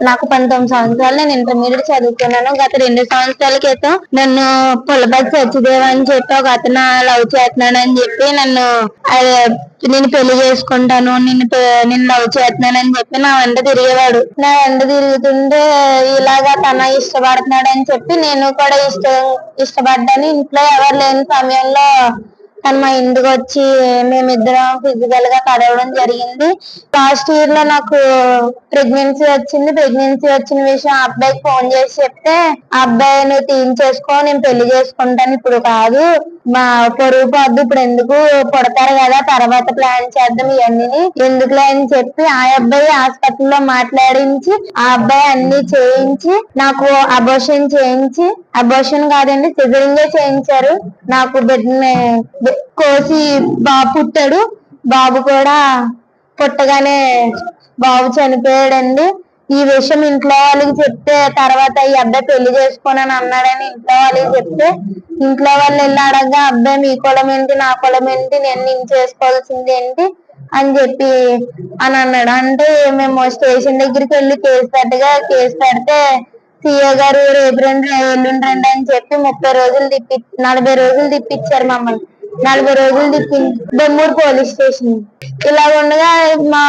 నాకు పంతొమ్మిది సంవత్సరాలు నేను ఇంటర్మీడియట్ చదువుకున్నాను. గత రెండు సంవత్సరాల క్రితం నన్ను పుల్లబడి సత్యదేవ్ అని చెప్పి ఒక అతను లవ్ చేస్తున్నాడు అని చెప్పి నన్ను నేను పెళ్ళి చేసుకుంటాను నిన్ను పె- నిన్ను లవ్ చేస్తున్నాను అని చెప్పి నా వెంట తిరిగేవాడు. నా వెంట తిరుగుతుంటే ఇలాగా తన ఇష్టపడుతున్నాడు అని చెప్పి నేను కూడా ఇష్ట ఇష్టపడ్డాను. ఇంట్లో ఎవరు లేని సమయంలో తను మా ఇంటికి వచ్చి మేమిద్దరం ఫిజికల్గా కలవడం జరిగింది. లాస్ట్ ఇయర్లో నాకు ప్రెగ్నెన్సీ వచ్చింది. ప్రెగ్నెన్సీ వచ్చిన విషయం ఆ అబ్బాయికి ఫోన్ చేసి చెప్తే ఆ అబ్బాయి నువ్వు తీయించేసుకో నేను పెళ్ళి చేసుకుంటాను. ఇప్పుడు కాదు మా పొరుగు పొద్దు ఇప్పుడు ఎందుకు పుడతారు కదా తర్వాత ప్లాన్ చేద్దాం ఇవన్నీ ఎందుకులే అని చెప్పి ఆ అబ్బాయి హాస్పిటల్లో మాట్లాడించి ఆ అబ్బాయి అన్ని చేయించి నాకు అబోషన్ చేయించి అబోషన్ కాదండి సిజరింగే చేయించారు. నాకు బిడ్డ కోసి బాబు పుట్టాడు. బాబు కూడా పుట్టగానే బాబు చనిపోయాడండి. ఈ విషయం ఇంట్లో వాళ్ళకి చెప్తే తర్వాత ఈ అబ్బాయి పెళ్ళి చేసుకోనని అన్నాడని ఇంట్లో వాళ్ళకి చెప్తే ఇంట్లో వాళ్ళు వెళ్ళి అడగగా అబ్బాయి మీ కులం ఏంటి? నా కులం ఏంటి? నేను నేను చేసుకోవాల్సింది ఏంటి? అని చెప్పి అని అన్నాడు. అంటే మేము స్టేషన్ దగ్గరికి వెళ్ళి కేసు పెట్టగా కేసు పెడితే సీఏ గారు రేపు రెండు ఎల్లుండి రండి అని చెప్పి ముప్పై రోజులు తిప్పి నలభై రోజులు తిప్పించారు మమ్మల్ని. నలభై రోజులు తిప్పి బొమ్మూరు పోలీస్ స్టేషన్. ఇలా ఉండగా మా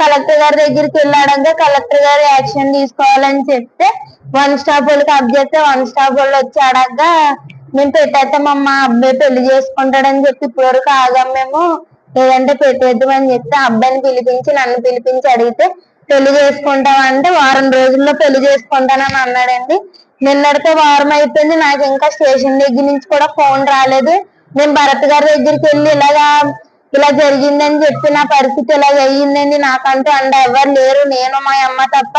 కలెక్టర్ గారి దగ్గరికి వెళ్ళాడంగా కలెక్టర్ గారు యాక్షన్ తీసుకోవాలని చెప్తే వన్ స్టాప్ వాళ్ళకి అప్ చేస్తే వన్ స్టాప్ వాళ్ళు వచ్చి అడగ్గా మేము పెట్టేస్తామమ్మా అబ్బాయి పెళ్ళి చేసుకుంటాడని చెప్పి ఇప్పటివరకు ఆగాం మేము. లేదంటే పెట్టేద్దామని చెప్తే ఆ అబ్బాయిని పిలిపించి నన్ను పిలిపించి అడిగితే పెళ్ళి చేసుకుంటామంటే వారం రోజుల్లో పెళ్ళి చేసుకుంటానని అన్నాడండి. నిన్నటితో వారం అయిపోయింది. నాకు ఇంకా స్టేషన్ దగ్గర నుంచి కూడా ఫోన్ రాలేదు. నేను భరత్ గారి దగ్గరికి వెళ్ళి ఇలాగా ఇలా జరిగిందని చెప్పి నా పరిస్థితి ఇలా అయ్యిందండి. నాకంటూ అండ ఎవరు లేరు. నేను మా అమ్మ తప్ప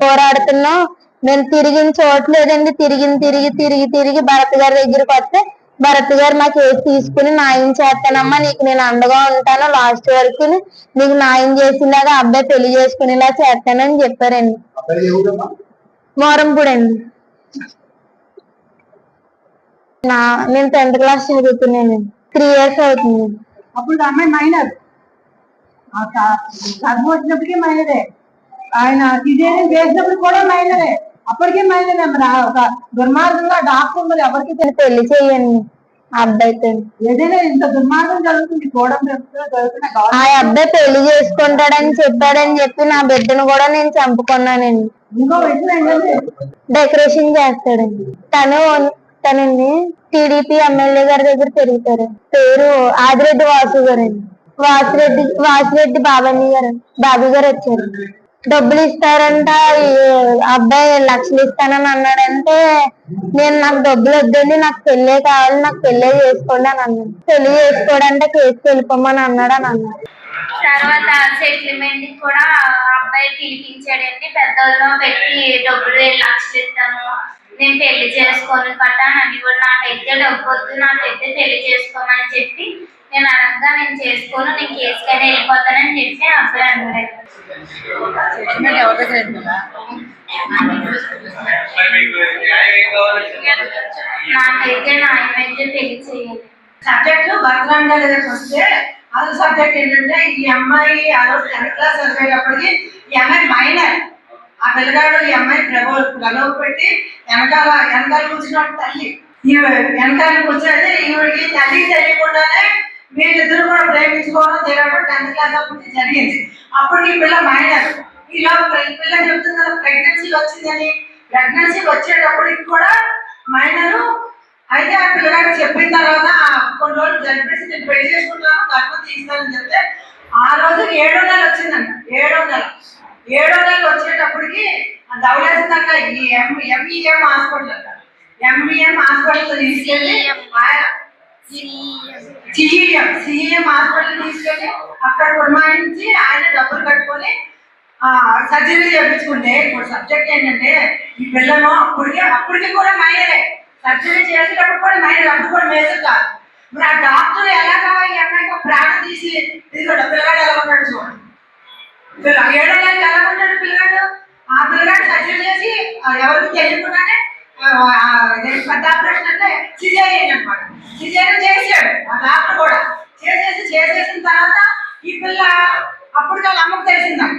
పోరాడుతున్నాం. నేను తిరిగిన చోట్లేదండి తిరిగి తిరిగి తిరిగి తిరిగి భరత్ గారి దగ్గరికి వస్తే భరత్ గారు నా కేసు తీసుకుని న్యాయం చేస్తానమ్మా. నీకు నేను అండగా ఉంటాను. లాస్ట్ వరకు నీకు న్యాయం చేసేలాగా అబ్బాయి పెళ్ళి చేసుకునేలా చేస్తానని చెప్పారండి. అబ్బాయి ఏ ఊరమ్మా మోరంపూడి అండి నా నేను టెన్త్ క్లాస్ చదువుతున్నాను. త్రీ ఇయర్స్ అవుతుంది. అప్పుడు అమ్మాయి మైనర్ గర్భం వచ్చినప్పటికీ మైనరే ఆయన సిజేరియన్ చేసినప్పుడు కూడా మైనరే అప్పటికే మైనరే ఒక దుర్మార్గంగా డాక్టర్ మరి ఎవరికి పెళ్ళి చేయండి ఆ అబ్బాయితో. ఏదైనా ఇంత దుర్మార్గం జరుగుతుంది. కోడం ఆ అబ్బాయి పెళ్ళి చేసుకుంటాడని చెప్పాడని చెప్పి నా బిడ్డను కూడా నేను చంపుకున్నానండి. ఇంకో విషయం ఏంటంటే డెకరేషన్ చేస్తాడండి. తను చెప్తానండి టీడీపీ ఎమ్మెల్యే గారి దగ్గర తిరుగుతారు. పేరు ఆదిరెడ్డి వాసు గారండి. వాసిరెడ్డి వాసిరెడ్డి బాబాని గారు బాబు గారు వచ్చారు. డబ్బులు ఇస్తారంట. ఈ అబ్బాయి లక్షలు ఇస్తానని అన్నాడంటే నేను నాకు డబ్బులు వద్దండి నాకు పెళ్ళే కావాలి నాకు పెళ్ళే చేసుకోండి అని అన్నాను పెళ్ళి చేసుకోవడంటే కేసు వెళ్ళిపోమని అన్నాడు అని అన్నాడు తర్వాత సెటిల్మెంట్ కూడా అబ్బాయి పిలిపించాడండి. పెద్దోళ్ళు పెట్టి డబ్బులు లక్షలు ఇస్తాను నేను పెళ్ళి చేసుకోను కట్ట అని కూడా నాకైతే డబ్బు వద్దు నాకైతే పెళ్ళి చేసుకోమని చెప్పి నేను అనగా నేను చేసుకోను నేను కేసుకైనా వెళ్ళిపోతానని చెప్పి అబ్బాయి అన్నాడు? నాకైతే నాయమైతే పెళ్ళి చేయాలి. సబ్జెక్ట్ గారి దగ్గరికి వస్తే అసలు సబ్జెక్ట్ ఏంటంటే ఈ అమ్మాయి ఆ రోజు టెన్త్ క్లాస్ చదివేటప్పటికి ఈ అమ్మాయి మైనర్ ఆ పిల్లగాడు ఈ అమ్మాయి ప్రభు గలవ పెట్టి వెనకాల వెనకాల కూర్చున్న తల్లి. ఈ వెనకాల కూర్చున్నది ఈవిడికి తల్లి తెలియకుండానే వీళ్ళిద్దరు కూడా ప్రేమించుకోవడం తిరగడం టెన్త్ క్లాస్ అప్పుడు జరిగింది అప్పుడు ఈ పిల్ల మైనర్. ఇలా పిల్ల చెప్తుంది కదా ప్రెగ్నెన్సీ వచ్చిందని. ప్రెగ్నెన్సీ వచ్చేటప్పటికి కూడా మైనరు. అయితే ఆ పిల్లగాడు చెప్పిన తర్వాత ఆ కొన్ని రోజులు జరిపేసి నేను పెళ్ళి చేసుకుంటాను గర్భం తీస్తానని చెప్తే ఆ రోజు ఏడో నెల వచ్చిందంట. ఏడో నెల. ఏడో నెల వచ్చేటప్పటికి ధవలేసిందంట ఈ ఎం ఎంఈఎం హాస్పిటల్ అంట. ఎంఈఎం హాస్పిటల్ తీసుకెళ్ళి సిఈఎం. సిఈఎం. హాస్పిటల్ తీసుకెళ్ళి అక్కడ పురమాయించి ఆయన డబ్బులు కట్టుకొని సర్జరీ చేయించుకుంటే ఇప్పుడు సబ్జెక్ట్ ఏంటంటే ఈ పిల్లను అప్పటికే అప్పటికి కూడా మైనరే. సర్జరీ చేసేటప్పుడు కూడా మైనర్ అప్పుడు కూడా మేజర్ కాదు. మరి ఆ డాక్టర్ ఎలాగా ఈ అమ్మాయికి ప్రాణం తీసి ఇదిగో పిల్లగాడు ఎలా ఉన్నాడు చూడండి పిల్ల ఏడో నెలలు పిల్లగాడు ఆ పిల్లగాడు సర్జరీ చేసి ఆ ఎవరికి తెలియకుండానే పెద్ద ఆపరేషన్ అంటే సిజేరియన్ అనమాట సిజేరియన్ చేసాడు ఆ డాక్టర్ కూడా. చేసేసి చేసేసిన తర్వాత ఈ పిల్ల అప్పుడు వాళ్ళ అమ్మకు తెలిసిందంట.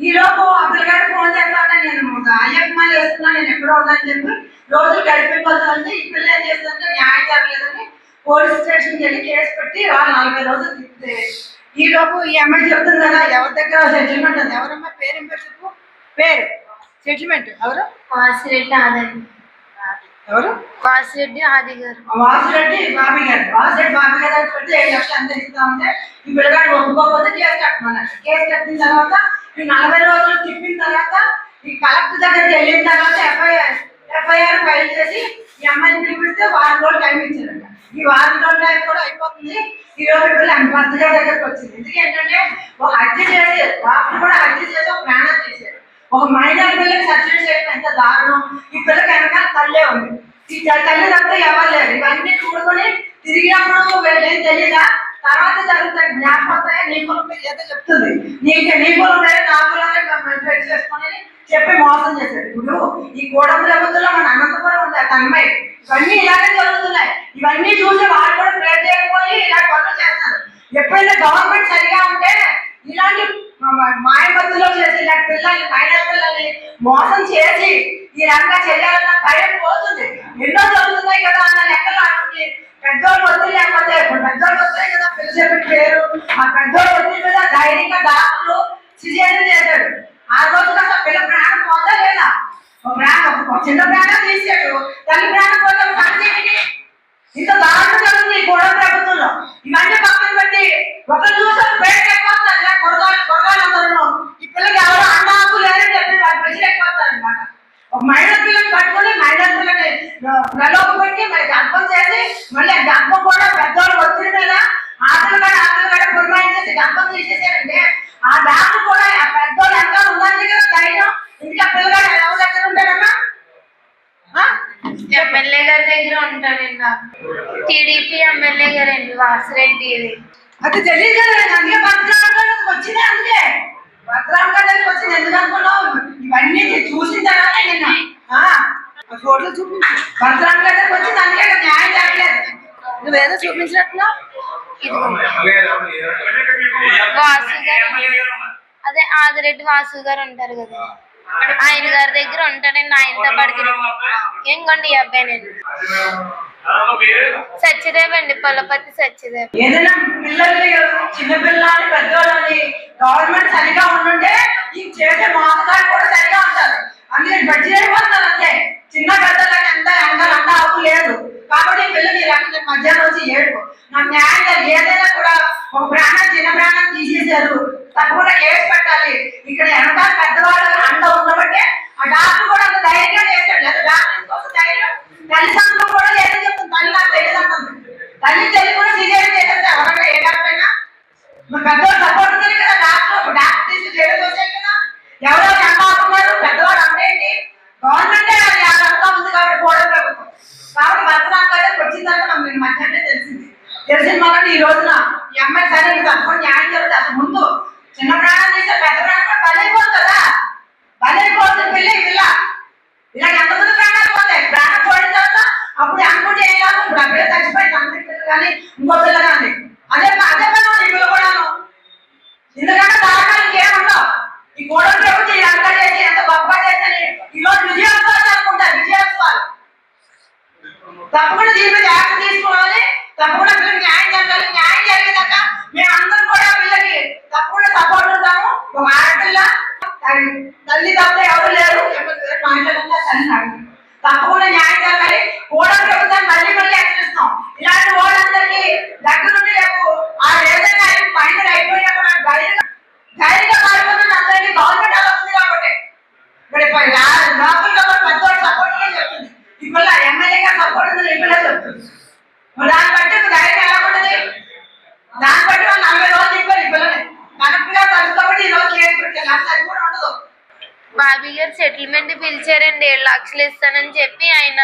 ఈలోపు ఆ పిల్లగాడు ఫోన్ చేస్తానే నేను అయ్యప్పమాలు వేస్తున్నా నేను ఎక్కడో ఉందని చెప్పి రోజులు గడిపిపోతుంది ఈ పిల్ల ఏం చేస్తుంటే న్యాయం జరగలేదని పోలీస్ స్టేషన్కి వెళ్ళి కేసు పెట్టి వాళ్ళు నలభై రోజులు తిప్పితే ఈ లోపు ఈ అమ్మాయి చెప్తుంది కదా ఎవరి దగ్గర సెటిల్మెంట్ ఉంది? ఎవరమ్మా పేరు పేరు చెప్పు. పేరు. సెటిల్మెంట్ ఎవరు? వాసిరెడ్డి ఆదండి ఎవరు? వాసిరెడ్డి ఆది గారు. వాసిరెడ్డి బాబీ గారు. వాసిరెడ్డి బాబీ గారు అని పెడితే ఏడు లక్షలు అంత ఇస్తా ఉంటే ఈ పిల్లగాడు ఒప్పుకోకపోతే కేసు కట్టమన్నారు. కేసు కట్టిన తర్వాత ఈ నలభై రోజులు తిప్పిన తర్వాత ఈ కలెక్టర్ దగ్గరికి వెళ్ళిన తర్వాత ఎఫ్ఐఆర్ ఎఫ్ఐఆర్ ఫైల్ చేసి ఈ పిలిపిస్తే వారం రోజులు టైం ఇచ్చారంట. ఈ వారం రోజులు టైం కూడా అయిపోతుంది. ఈ రోజు పిల్లలు దగ్గరకు భర్త గారి దగ్గరికి వచ్చింది. ఎందుకంటే ఒక హత్య చేసి వాళ్ళు కూడా హత్య చేసి ఒక ప్రాణం చేశారు ఒక మైనర్ పిల్లకి సర్జరీ చేయడం ఎంత దారుణం. ఈ పిల్లకి వెనకాల తల్లే ఉంది. ఈ తల్లి తప్ప ఎవరు లేరు. ఇవన్నీ చూడుకొని తిరిగినప్పుడు వీళ్ళేం తెలియదా? తర్వాత జరుగుతాయి జ్ఞాపకం నీ కులం ఏదో చెప్తుంది. నీకు నీ కులం వేరే నా కులం మెయింటైన్ చేసుకొని చెప్పి మోసం చేశాడు. ఇప్పుడు ఈ కూడ ప్రభుత్వంలో మన అనంతపురం ఉంది ఆ ఇవన్నీ ఇలాగే జరుగుతున్నాయి. ఇవన్నీ చూసి వాళ్ళు కూడా ప్రేర్ చేయకపోయి ఇలా పనులు చేస్తారు ఎప్పుడైనా గవర్నమెంట్ సరిగా ఉంటే ఇలాంటి మాయమత్తులో చేసి ఇలాంటి పిల్లల్ని మైనర్ పిల్లల్ని మోసం చేసి ఈ రంగా చేయాలన్న భయం పోతుంది. ఎన్నో పెద్దోళ్ళు వద్దు లేకపోతే ఇప్పుడు పెద్దోళ్ళు వస్తాయి కదా పిలిచేపటి పేరు ఆ పెద్దోళ్ళు వద్దు కదా ధైర్యంగా డాక్టర్లు సిజేరియన్ చేశాడు. ఆ రోజు కదా పిల్ల ప్రాణం పోతా లేదా? ఒక ప్రాణం ఒక చిన్న ప్రాణం తీసాడు తల్లి ప్రాణం పోతే సంగతి ఇంత దారుణం జరుగుతుంది ఈ గొడవ ప్రభుత్వంలో. ఇవన్నీ పక్కన పెట్టి ఒకరు చూసారు బయట ఎక్కువస్తారు ఇలా కొరగాలు కొరగాలు అందరూ ఈ పిల్లకి ఎవరు అన్న హక్కు లేరని చెప్పి వాళ్ళు ప్రజలు ఎక్కువస్తారు అనమాట ఒక మైనర్ పిల్లకి పట్టుకొని మైనర్ పెట్టి మరి గర్భం చేసి మళ్ళీ గర్భం కూడా పెద్దవాళ్ళు ఒత్తిడి మీద ఆటలు కూడా ఆటలు కూడా పురమాయించేసి గర్భం తీసేసారంటే ఆ డాక్టర్ కూడా ఆ పెద్దోళ్ళు ఎంత ఉందని కదా ధైర్యం. ఇంకా పిల్లగాడు ఎవరి దగ్గర ఉంటాడమ్మా? ఎమ్మెల్యే గారి దగ్గర ఉంటాడండి టీడీపీ ఎమ్మెల్యే గారండి వాసిరెడ్డి అది తెలియదు కదా అందుకే భద్రాం గారికి వచ్చింది అందుకే. భద్రాం గారికి వచ్చింది ఎందుకు అనుకున్నావు? ఇవన్నీ నేను చూసిన తర్వాత నిన్న. ఫోటో చూపించు. భద్రాం గారికి వచ్చింది అందుకే ఇక్కడ న్యాయం జరగలేదు నువ్వేదో వాసు గారు అదే ఆదిరెడ్డి వాసు గారు ఉంటారు కదా. ఆయన గారి దగ్గర ఉంటాడండి ఆయనతో పడికి ఇంకోండి ఈ అబ్బాయినండి సత్యదేవ్ అండి పొలపతి సత్యదేవ్. ఏదైనా పిల్లల్ని చిన్న పిల్లల్ని పెద్దవాళ్ళని గవర్నమెంట్ సరిగా ఉండుంటే ఈ చేసే కూడా సరిగా ఉంటారు. అందుకే బడ్జెట్ అంతే? చిన్న పెద్దలకి ఎంత ఎంత అంత హక్కు లేదు. కాబట్టి పిల్లలు ఈ రకంగా మధ్యాహ్నం వచ్చి ఏడుపు. నాకు న్యాయంగా ఏదైనా కూడా ఒక ప్రాణం చిన్న ప్రాణం తీసేశారు. తప్పకుండా ఏడు పెట్టాలి. ఇక్కడ వెనకాల పెద్దవాళ్ళు అండ ఉండబట్టే ఆ డాక్టర్ కూడా అంత ధైర్యంగా చేశాడు. లేదా డాక్టర్ కోసం ధైర్యం. తల్లి సంఘం కూడా లేదని చెప్తుంది. తల్లి నాకు తెలియదు అంటుంది తల్లి తెలివి కూడా సీరియస్ చేసేస్తే ఎవరైనా ఏ డాక్టర్ అయినా. మరి పెద్దవాళ్ళు సపోర్ట్ ఉంది కదా డాక్టర్. డాక్టర్ తీసి చేయడం వచ్చాయి కదా. ఎవరో ఎంత ఆపుతున్నారు పెద్దవాడు అంతేంటి గవర్నమెంటే అది ఆ రకంగా ఉంది కాబట్టి కూడా ప్రభుత్వం కాబట్టి భద్రాంగానే వచ్చిన తర్వాత మనకు నేను మధ్యాహ్నం తెలిసింది తెలిసిన వల్ల ఈ రోజున ఈ అమ్మాయి సరే ఇది తప్పకుండా న్యాయం జరుగుతుంది అసలు ముందు. చిన్న ప్రాణం చేస్తే పెద్ద ప్రాణం కూడా బలైపోతుంది కదా. బలైపోతుంది పిల్ల ఈ పిల్ల. ఇలా ఎంతమంది ప్రాణాలు పోతాయి. ప్రాణం పోయిన తర్వాత అప్పుడు అనుకుంటే ఏం కాదు ఇప్పుడు అప్పుడే చచ్చిపోయింది అందరి పిల్లలు కానీ ఇంకో పిల్ల కానీ. అదే అదే పని ఉంది ఈ పిల్ల కూడాను. ఎందుకంటే దారుణాలు ఇంకేముండవు ఈ గోడల ప్రభుత్వం ఇదంతా చేసి ఎంత గొప్ప చేసి ఈ రోజు విజయోత్సవాలు అనుకుంటారు విజయోత్సవాలు. తప్పకుండా దీని మీద యాక్షన్ తీసుకోవాలి. తప్పకుండా పిల్లలకి న్యాయం జరగాలి న్యాయం జరిగేదాక మేము అందరం కూడా పిల్లకి తప్పకుండా సపోర్ట్ ఉంటాము. ఒక ఆడపిల్ల తల్లి తప్ప ఎవరు లేరు. మా ఇంట్లో తల్లి తప్పకుండా న్యాయం జరగాలి కూడా ప్రభుత్వాన్ని మళ్ళీ మళ్ళీ హెచ్చరిస్తాం ఇలాంటి వాళ్ళందరికీ దగ్గరుండి రేపు ఆ ఏదైనా ఫైనల్ అయిపోయినా కూడా ధైర్యంగా ధైర్యంగా మారిపోతుంది అందరికీ గవర్నమెంట్ అలా ఉంది కాబట్టి మరి పై- రా- లోకల్ గవర్నమెంట్ పెద్దవాళ్ళు సపోర్ట్ చెప్తుంది ఇప్పుడు ఎమ్మెల్యే గారు సపోర్ట్ ఉంది ఇప్పుడు చెప్తుంది మరి దాన్ని బట్టి ఇప్పుడు ధైర్యం ఎలా ఉంటుంది దాన్ని బట్టి వాళ్ళు నలభై రోజులు చెప్పారు ఈ పిల్లని కరెక్ట్గా తలుసుకోబట్టి ఈ రోజు కేసు పెట్టారు అట్లా అది కూడా ఉండదు బాబీ గారు సెటిల్మెంట్ పిలిచారండి ఏడు లక్షలు ఇస్తానని చెప్పి ఆయన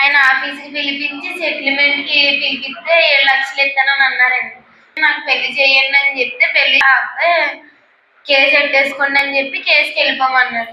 ఆయన ఆఫీస్కి పిలిపించి సెటిల్మెంట్కి పిలిపిస్తే ఏడు లక్షలు ఇస్తానని అన్నారండి. నాకు పెళ్ళి చేయండి అని చెప్తే పెళ్ళి ఆ అబ్బాయి కేసు పెట్టేసుకోండి అని చెప్పి కేసుకి వెళ్ళిపోమన్నారు.